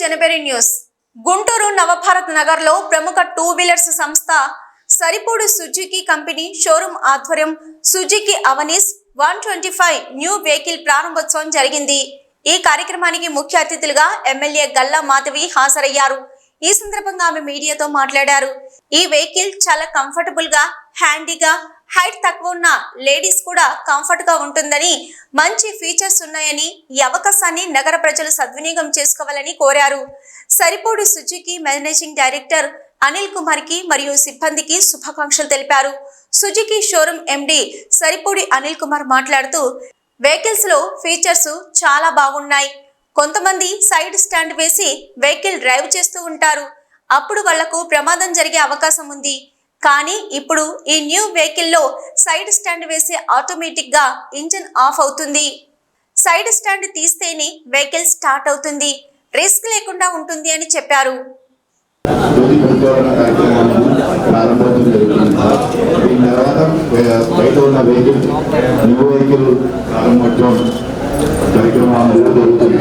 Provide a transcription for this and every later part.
జనబెరి news. Guntur Navabharat నగర్లో ప్రముఖ two wheelers సంస్థ సరిపోడు సుజుకి కంపెనీ షోరూమ్ ఆధ్వర్యం Suzuki Avenis one twenty five new vehicle ప్రారంభోత్సవం జరిగింది. ఈ కార్యక్రమానికి ముఖ్య అతిథులుగా ఎమ్మెల్యే గల్లా మాధవి హాజరయ్యారు. ఈ సందర్భంగా ఆమె మీడియాతో మాట్లాడారు. ఈ వెహికల్ చాలా కంఫర్టబుల్గా హ్యాండీగా హైట్ తక్కువ ఉన్న లేడీస్ కూడా కంఫర్ట్గా ఉంటుందని మంచి ఫీచర్స్ ఉన్నాయని ఈ అవకాశాన్ని నగర ప్రజలు సద్వినియోగం చేసుకోవాలని కోరారు. Saripudi Suzuki managing director Anil కుమార్కి మరియు సిబ్బందికి శుభాకాంక్షలు తెలిపారు. Suzuki showroom MD Saripudi Anil Kumar మాట్లాడుతూ వెహికల్స్లో ఫీచర్స్ చాలా బాగున్నాయి. కొంతమంది సైడ్ స్టాండ్ వేసి వెహికల్ డ్రైవ్ చేస్తూ ఉంటారు. అప్పుడు వాళ్ళకు ప్రమాదం జరిగే అవకాశం ఉంది. కానీ ఇప్పుడు ఈ న్యూ వెహికల్లో సైడ్ స్టాండ్ వేసి ఆటోమేటిక్గా ఇంజిన్ ఆఫ్ అవుతుంది. సైడ్ స్టాండ్ తీస్తేనే వెహికల్ స్టార్ట్ అవుతుంది. రిస్క్ లేకుండా ఉంటుంది అని చెప్పారు. కార్యక్రమాన్ని ప్రారంభోత్సవం జరుగుతుంది దీని తర్వాత బయట ఉన్న వెహికల్ న్యూ వెహికల్ ప్రారంభోత్సవం జరుగుతుంది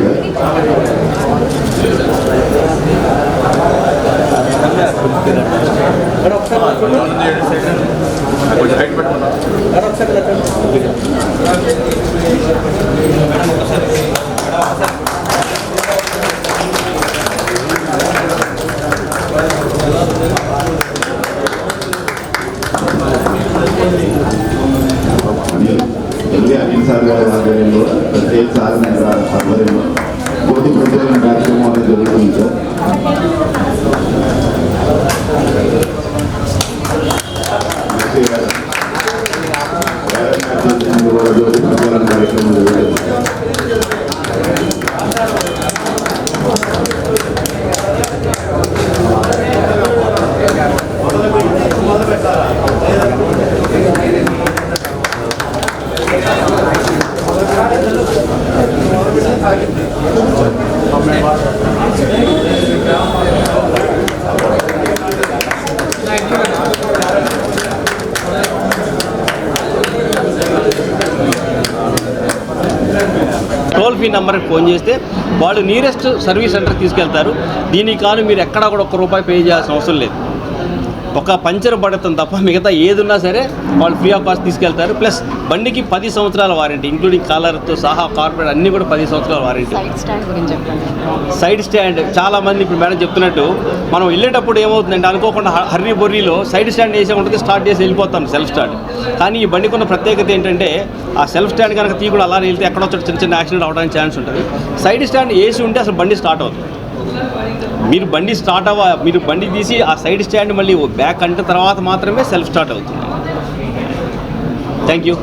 సార్ సార్ గారి ఆధ్వర్యంలో ప్రత్యేక సాధన ఆధ్వర్యంలో జ్యోతి ప్రజ్వలన కార్యక్రమం అనేది జరుగుతుంది సార్. టోల్ ఫ్రీ నెంబర్కి ఫోన్ చేస్తే వాళ్ళు నియరెస్ట్ సర్వీస్ సెంటర్ తీసుకెళ్తారు. దీనికి కాను మీరు ఎక్కడా కూడా ఒక్క రూపాయి పే చేయాల్సిన అవసరం లేదు. ఒక పంచర్ పడతాం తప్ప మిగతా ఏది ఉన్నా సరే వాళ్ళు ఫ్రీ ఆఫ్ కాస్ట్ తీసుకెళ్తారు. ప్లస్ బండికి పది సంవత్సరాల వారంటీ ఇంక్లూడింగ్ కాలర్తో సహా కార్పొరేట్ అన్నీ కూడా పది సంవత్సరాల వారంటీ. సైడ్ స్టాండ్ స్టాండ్ చాలా మంది ఇప్పుడు మేడం చెప్తున్నట్టు మనం వెళ్ళేటప్పుడు ఏమవుతుందంటే అనుకోకుండా హర్రీ బొర్రీలో సైడ్ స్టాండ్ వేసే ఉంటుంది స్టార్ట్ చేసి వెళ్ళిపోతాం సెల్ఫ్ స్టార్ట్ కానీ ఈ బండికి ఉన్న ప్రత్యేకత ఏంటంటే ఆ సెల్ఫ్ స్టాండ్ కనుక తీయకుండా అలా వెళ్తే ఎక్కడో చిన్న చిన్న యాక్సిడెంట్ అవడానికి ఛాన్స్ ఉంటుంది. సైడ్ స్టాండ్ వేసి ఉంటే అసలు బండి స్టార్ట్ అవుతుంది. మీరు బండి స్టార్ట్ అవ్వ మీరు బండి తీసి ఆ సైడ్ స్టాండ్ మళ్ళీ బ్యాక్ అంటే తర్వాత మాత్రమే సెల్ఫ్ స్టార్ట్ అవుతుంది. Thank you